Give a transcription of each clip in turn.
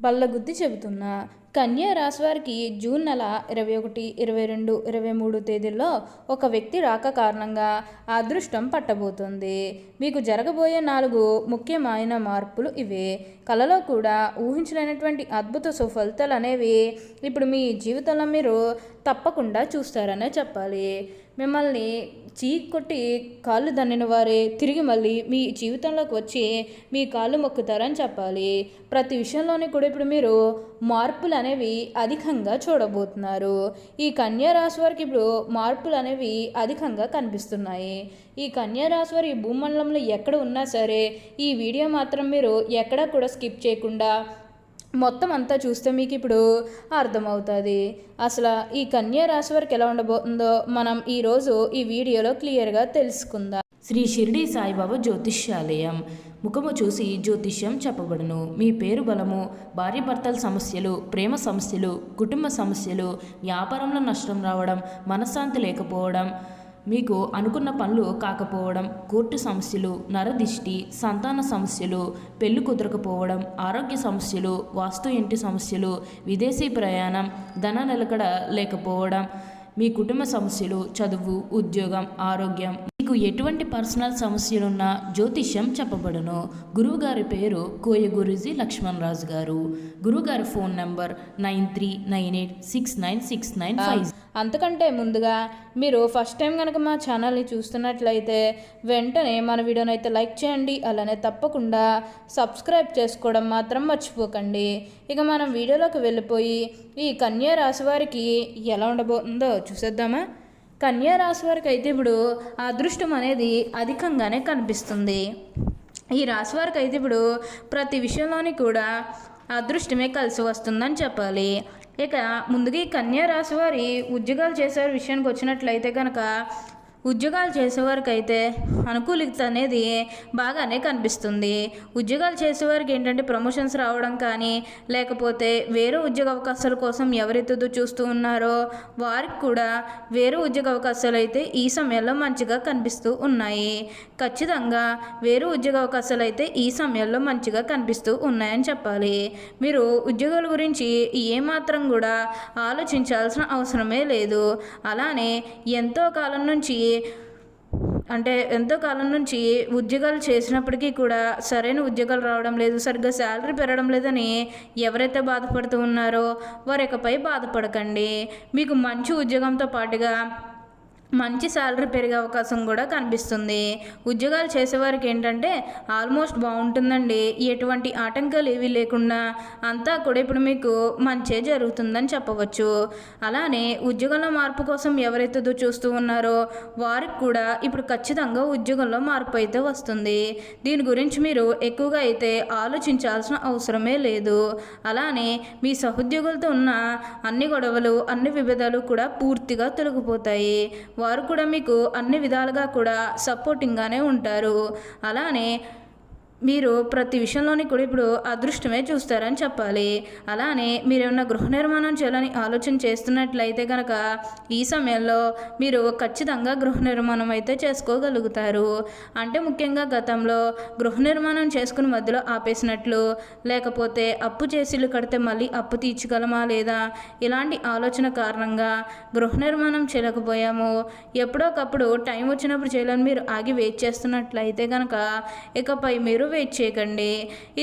బల్లగుద్ది చెబుతున్నా. కన్యా రాశివారికి జూన్ నెల ఇరవై ఒకటి ఇరవై రెండు ఇరవై మూడు తేదీల్లో ఒక వ్యక్తి రాక కారణంగా అదృష్టం పట్టబోతుంది. మీకు జరగబోయే నాలుగు ముఖ్యమైన మార్పులు ఇవే. కళలో కూడా ఊహించలేనటువంటి అద్భుత సుఫలితాలు అనేవి ఇప్పుడు మీ జీవితంలో మీరు తప్పకుండా చూస్తారనే చెప్పాలి. మిమ్మల్ని చీక్ కొట్టి కాళ్ళు దన్నిన వారే తిరిగి మళ్ళీ మీ జీవితంలోకి వచ్చి మీ కాళ్ళు మొక్కుతారని చెప్పాలి. ప్రతి విషయంలోనే కూడా ఇప్పుడు మీరు మార్పులు అనేవి అధికంగా చూడబోతున్నారు. ఈ కన్యా రాశి వారికి ఇప్పుడు మార్పులు అనేవి అధికంగా కనిపిస్తున్నాయి. ఈ కన్యా రాశి వారి ఈ భూమండలంలో ఎక్కడ ఉన్నా సరే ఈ వీడియో మాత్రం మీరు ఎక్కడా కూడా స్కిప్ చేయకుండా మొత్తం అంతా చూస్తే మీకు ఇప్పుడు అర్థమవుతుంది. అసలు ఈ కన్యా రాశి వరకు ఎలా ఉండబోతుందో మనం ఈరోజు ఈ వీడియోలో క్లియర్గా తెలుసుకుందాం. శ్రీ షిరిడి సాయిబాబా జ్యోతిష్యాలయం. ముఖము చూసి జ్యోతిష్యం చెప్పబడును. మీ పేరు బలము భార్యాభర్తల సమస్యలు ప్రేమ సమస్యలు కుటుంబ సమస్యలు వ్యాపారంలో నష్టం రావడం మనశ్శాంతి లేకపోవడం మీకు అనుకున్న పనులు కాకపోవడం కోర్టు సమస్యలు నరదిష్టి సంతాన సమస్యలు పెళ్ళి కుదరకపోవడం ఆరోగ్య సమస్యలు వాస్తు ఇంటి సమస్యలు విదేశీ ప్రయాణం ధన నిలకడ లేకపోవడం మీ కుటుంబ సమస్యలు చదువు ఉద్యోగం ఆరోగ్యం మీకు ఎటువంటి పర్సనల్ సమస్యలున్నా జ్యోతిష్యం చెప్పబడును. గురువుగారి పేరు కోయ గురూజీ లక్ష్మణ్ రాజు గారు. గురువుగారి phone number nine three nine eight six nine six nine five. అంతకంటే ముందుగా మీరు ఫస్ట్ టైం కనుక మా ఛానల్ని చూస్తున్నట్లయితే వెంటనే మన వీడియోని అయితే లైక్ చేయండి అలానే తప్పకుండా సబ్స్క్రైబ్ చేసుకోవడం మాత్రం మర్చిపోకండి. ఇక మనం వీడియోలోకి వెళ్ళిపోయి ఈ కన్యా రాశి వారికి ఎలా ఉండబోతుందో చూసేద్దామా? కన్యా రాశి వారికి అయితే ఇప్పుడు అదృష్టం అనేది అధికంగానే కనిపిస్తుంది. ఈ రాశి వారికి అయితే ఇప్పుడు ప్రతి విషయంలోని కూడా అదృష్టమే కలిసి వస్తుందని చెప్పాలి. ఇక ముందుగా ఈ కన్యా రాశి వారి ఉద్యోగాలు చేసే విషయానికి వచ్చినట్లయితే కనుక ఉద్యోగాలు చేసేవారికి అయితే అనుకూలిత అనేది బాగానే కనిపిస్తుంది. ఉద్యోగాలు చేసేవారికి ఏంటంటే ప్రమోషన్స్ రావడం కానీ లేకపోతే వేరే ఉద్యోగ అవకాశాల కోసం ఎవరెత్తుదో చూస్తూ ఉన్నారో వారికి కూడా వేరే ఉద్యోగ అవకాశాలు అయితే ఈ సమయంలో మంచిగా కనిపిస్తూ ఉన్నాయి. ఖచ్చితంగా వేరే ఉద్యోగ అవకాశాలు అయితే ఈ సమయంలో మంచిగా కనిపిస్తూ ఉన్నాయని చెప్పాలి. మీరు ఉద్యోగాల గురించి ఏమాత్రం కూడా ఆలోచించాల్సిన అవసరమే లేదు. అలానే ఎంతో కాలం నుంచి అంటే ఎంతో కాలం నుంచి ఉద్యోగాలు చేసినప్పటికీ కూడా సరైన ఉద్యోగాలు రావడం లేదు సరిగ్గా శాలరీ పెరగడం లేదని ఎవరైతే బాధపడుతూ ఉన్నారో వారి ఇకపై బాధపడకండి. మీకు మంచి ఉద్యోగంతో పాటుగా మంచి శాలరీ పెరిగే అవకాశం కూడా కనిపిస్తుంది. ఉద్యోగాలు చేసేవారికి ఏంటంటే ఆల్మోస్ట్ బాగుంటుందండి. ఎటువంటి ఆటంకాలు ఏవి లేకుండా అంతా కూడా ఇప్పుడు మీకు మంచే జరుగుతుందని చెప్పవచ్చు. అలానే ఉద్యోగంలో మార్పు కోసం ఎవరైతే చూస్తూ ఉన్నారో వారికి కూడా ఇప్పుడు ఖచ్చితంగా ఉద్యోగంలో మార్పు అయితే వస్తుంది. దీని గురించి మీరు ఎక్కువగా అయితే ఆలోచించాల్సిన అవసరమే లేదు. అలానే మీ సహోద్యోగులతో ఉన్న అన్ని గొడవలు అన్ని విభేదాలు కూడా పూర్తిగా తొలగిపోతాయి. వారు కూడా మీకు అన్ని విధాలుగా కూడా సపోర్టింగ్గానే ఉంటారు. అలానే మీరు ప్రతి విషయంలోని కూడా ఇప్పుడు అదృష్టమే చూస్తారని చెప్పాలి. అలానే మీరు గృహ నిర్మాణం చేయాలని ఆలోచన చేస్తున్నట్లయితే కనుక ఈ సమయంలో మీరు ఖచ్చితంగా గృహ నిర్మాణం అయితే చేసుకోగలుగుతారు. అంటే ముఖ్యంగా గతంలో గృహ నిర్మాణం చేసుకుని మధ్యలో ఆపేసినట్లు లేకపోతే అప్పు చేసి కడితే మళ్ళీ అప్పు తీర్చగలమా లేదా? ఇలాంటి ఆలోచన కారణంగా గృహ నిర్మాణం చేయలేకపోయాము. ఎప్పుడోకప్పుడు టైం వచ్చినప్పుడు చేయాలని మీరు ఆగి వెయిట్ చేస్తున్నట్లయితే కనుక ఇకపై మీరు వెయిట్ చేయకండి.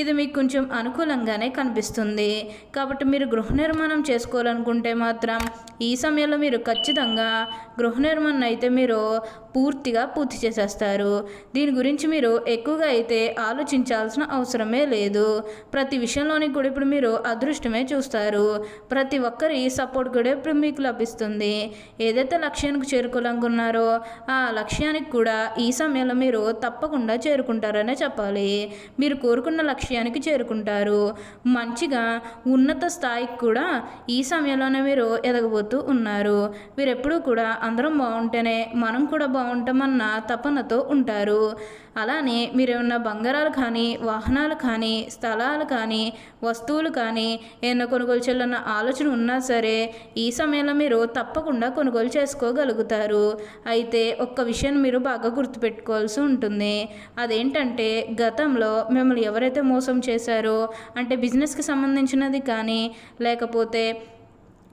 ఇది మీకు కొంచెం అనుకూలంగానే కనిపిస్తుంది. కాబట్టి మీరు గృహ నిర్మాణం చేసుకోవాలనుకుంటే మాత్రం ఈ సమయంలో మీరు ఖచ్చితంగా గృహ నిర్మాణం అయితే మీరు పూర్తిగా పూర్తి చేసేస్తారు. దీని గురించి మీరు ఎక్కువగా అయితే ఆలోచించాల్సిన అవసరమే లేదు. ప్రతి విషయంలోని కూడా ఇప్పుడు మీరు అదృష్టమే చూస్తారు. ప్రతి ఒక్కరి సపోర్ట్ కూడా ఇప్పుడు మీకు లభిస్తుంది. ఏదైతే లక్ష్యానికి చేరుకోవాలనుకున్నారో ఆ లక్ష్యానికి కూడా ఈ సమయంలో మీరు తప్పకుండా చేరుకుంటారనే చెప్పాలి. మీరు కోరుకున్న లక్ష్యానికి చేరుకుంటారు. మంచిగా ఉన్నత స్థాయికి కూడా ఈ సమయంలోనే మీరు ఎదగబోతూ ఉన్నారు. మీరు ఎప్పుడూ కూడా అందరం బాగుంటేనే మనం కూడా బాగు బాగుంటామన్న తపనతో ఉంటారు. అలానే మీరేమన్నా బంగారాలు కానీ వాహనాలు కానీ స్థలాలు కానీ వస్తువులు కానీ ఏమైనా కొనుగోలు చేయాలన్న ఆలోచన ఉన్నా సరే ఈ సమయంలో మీరు తప్పకుండా కొనుగోలు చేసుకోగలుగుతారు. అయితే ఒక్క విషయం మీరు బాగా గుర్తుపెట్టుకోవాల్సి ఉంటుంది. అదేంటంటే గతంలో మిమ్మల్ని ఎవరైతే మోసం చేశారో అంటే బిజినెస్కి సంబంధించినది కానీ లేకపోతే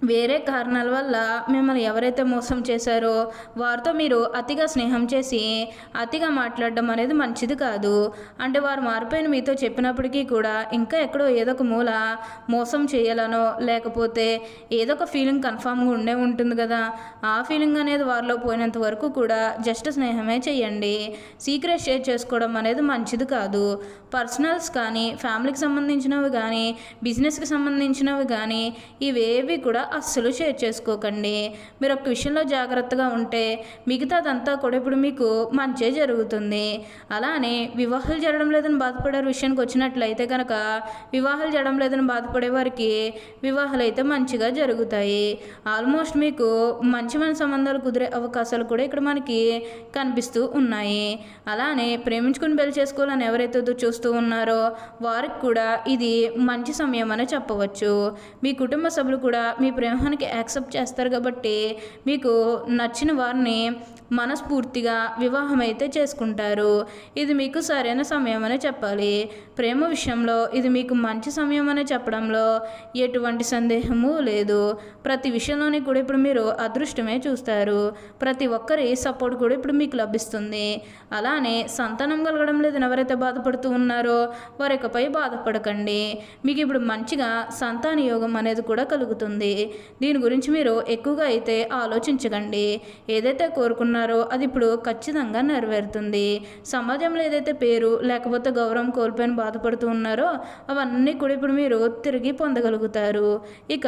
వేరే కారణాల వల్ల మిమ్మల్ని ఎవరైతే మోసం చేశారో వారితో మీరు అతిగా స్నేహం చేసి అతిగా మాట్లాడడం అనేది మంచిది కాదు. అంటే వారు మారిపోయిన మీతో చెప్పినప్పటికీ కూడా ఇంకా ఎక్కడో ఏదో ఒక మూల మోసం చేయాలనో లేకపోతే ఏదో ఒక ఫీలింగ్ కన్ఫామ్గా ఉండే ఉంటుంది కదా. ఆ ఫీలింగ్ అనేది వారిలో పోయినంత వరకు కూడా జస్ట్ స్నేహమే చేయండి. సీక్రెట్ షేర్ చేసుకోవడం అనేది మంచిది కాదు. పర్సనల్స్ కానీ ఫ్యామిలీకి సంబంధించినవి కానీ బిజినెస్కి సంబంధించినవి కానీ ఇవేవి కూడా అస్సలు షేర్ చేసుకోకండి. మీరు ఒక విషయంలో జాగ్రత్తగా ఉంటే మిగతాదంతా కూడా ఇప్పుడు మీకు మంచే జరుగుతుంది. అలానే వివాహాలు జరగడం లేదని బాధపడే విషయానికి వచ్చినట్లయితే కనుక వివాహాలు జరగడం లేదని బాధపడే వారికి వివాహాలు అయితే మంచిగా జరుగుతాయి. ఆల్మోస్ట్ మీకు మంచి మంచి సంబంధాలు కుదిరే అవకాశాలు కూడా ఇక్కడ మనకి కనిపిస్తూ ఉన్నాయి. అలానే ప్రేమించుకుని పెళ్ళి చేసుకోవాలని ఎవరైతే చూస్తూ ఉన్నారో వారికి కూడా ఇది మంచి సమయం అని చెప్పవచ్చు. మీ కుటుంబ సభ్యులు కూడా మీ ప్రేమానికి యాక్సెప్ట్ చేస్తారు కాబట్టి మీకు నచ్చిన వారిని మనస్ఫూర్తిగా వివాహం అయితే చేసుకుంటారు. ఇది మీకు సరైన సమయం అని చెప్పాలి. ప్రేమ విషయంలో ఇది మీకు మంచి సమయం అని చెప్పడంలో ఎటువంటి సందేహము లేదు. ప్రతి విషయంలోని కూడా ఇప్పుడు మీరు అదృష్టమే చూస్తారు. ప్రతి ఒక్కరి సపోర్ట్ కూడా ఇప్పుడు మీకు లభిస్తుంది. అలానే సంతానం కలగడం లేదని ఎవరైతే బాధపడుతూ ఉన్నారో వారికపై బాధపడకండి. మీకు ఇప్పుడు మంచిగా సంతాన యోగం అనేది కూడా కలుగుతుంది. దీని గురించి మీరు ఎక్కువగా అయితే ఆలోచించకండి. ఏదైతే కోరుకున్నారో అది ఇప్పుడు ఖచ్చితంగా నెరవేరుతుంది. సమాజంలో ఏదైతే పేరు లేకపోతే గౌరవం కోల్పోయిన బాధపడుతూ ఉన్నారో అవన్నీ కూడా ఇప్పుడు మీరు తిరిగి పొందగలుగుతారు. ఇక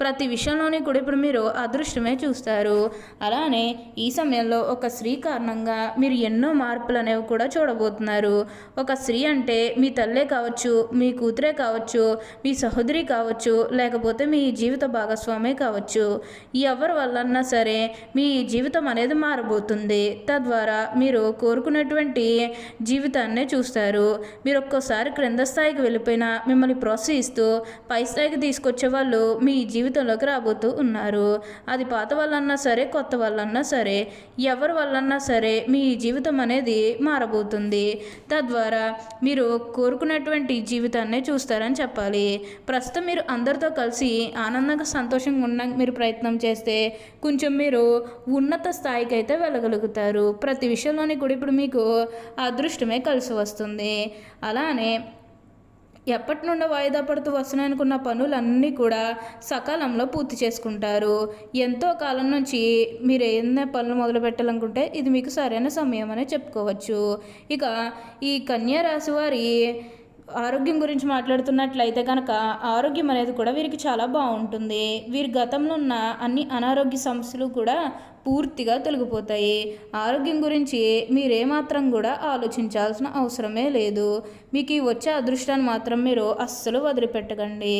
ప్రతి విషయంలోని కూడా ఇప్పుడు మీరు అదృష్టమే చూస్తారు. అలానే ఈ సమయంలో ఒక స్త్రీ కారణంగా మీరు ఎన్నో మార్పులు అనేవి కూడా చూడబోతున్నారు. ఒక స్త్రీ అంటే మీ తల్లే కావచ్చు మీ కూతురే కావచ్చు మీ సహోదరి కావచ్చు లేకపోతే మీ జీవిత భాగస్వామి కావచ్చు. ఎవరి వల్లన్నా సరే మీ జీవితం అనేది మారబోతుంది. తద్వారా మీరు కోరుకున్నటువంటి జీవితాన్నే చూస్తారు. మీరు ఒక్కోసారి క్రింద స్థాయికి వెళ్ళిపోయినా మిమ్మల్ని ప్రోత్సహిస్తూ పై స్థాయికి తీసుకొచ్చే వాళ్ళు మీ జీవితంలోకి రాబోతూ ఉన్నారు. అది పాత వాళ్ళన్నా సరే కొత్త వాళ్ళన్నా సరే ఎవరి వల్లన్నా సరే మీ జీవితం అనేది మారబోతుంది. తద్వారా మీరు కోరుకున్నటువంటి జీవితాన్ని చూస్తారని చెప్పాలి. ప్రస్తుతం మీరు అందరితో కలిసి ఆనందంగా సంతోషంగా ఉండడానికి మీరు ప్రయత్నం చేస్తే కొంచెం మీరు ఉన్నత స్థాయికి అయితే వెళ్ళగలుగుతారు. ప్రతి విషయంలోని కూడా ఇప్పుడు మీకు అదృష్టమే కలిసి వస్తుంది. అలానే ఎప్పటి నుండో వాయిదా పడుతూ వస్తున్నాయనుకున్న పనులన్నీ కూడా సకాలంలో పూర్తి చేసుకుంటారు. ఎంతో కాలం నుంచి మీరు ఏదైనా పనులు మొదలు పెట్టాలనుకుంటే ఇది మీకు సరైన సమయం అనే చెప్పుకోవచ్చు. ఇక ఈ కన్యా రాశి వారి ఆరోగ్యం గురించి మాట్లాడుతున్నట్లయితే కనుక ఆరోగ్యం అనేది కూడా వీరికి చాలా బాగుంటుంది. వీరి గతంలో ఉన్న అన్ని అనారోగ్య సమస్యలు కూడా పూర్తిగా తొలగిపోతాయి. ఆరోగ్యం గురించి మీరేమాత్రం కూడా ఆలోచించాల్సిన అవసరమే లేదు. మీకు ఈ వచ్చే అదృష్టాన్ని మాత్రం మీరు అస్సలు వదిలిపెట్టకండి.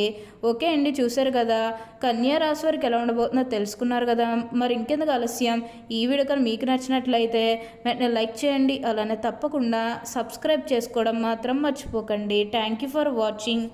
ఓకే అండి చూశారు కదా. కన్యా రాశి వారికి ఎలా ఉండబోతుందో తెలుసుకున్నారు కదా. మరి ఇంకెందుకు ఆలస్యం? ఈ వీడియో కానీ మీకు నచ్చినట్లయితే వెంటనే లైక్ చేయండి. అలానే తప్పకుండా సబ్స్క్రైబ్ చేసుకోవడం మాత్రం మర్చిపోకండి. day. Thank you for watching.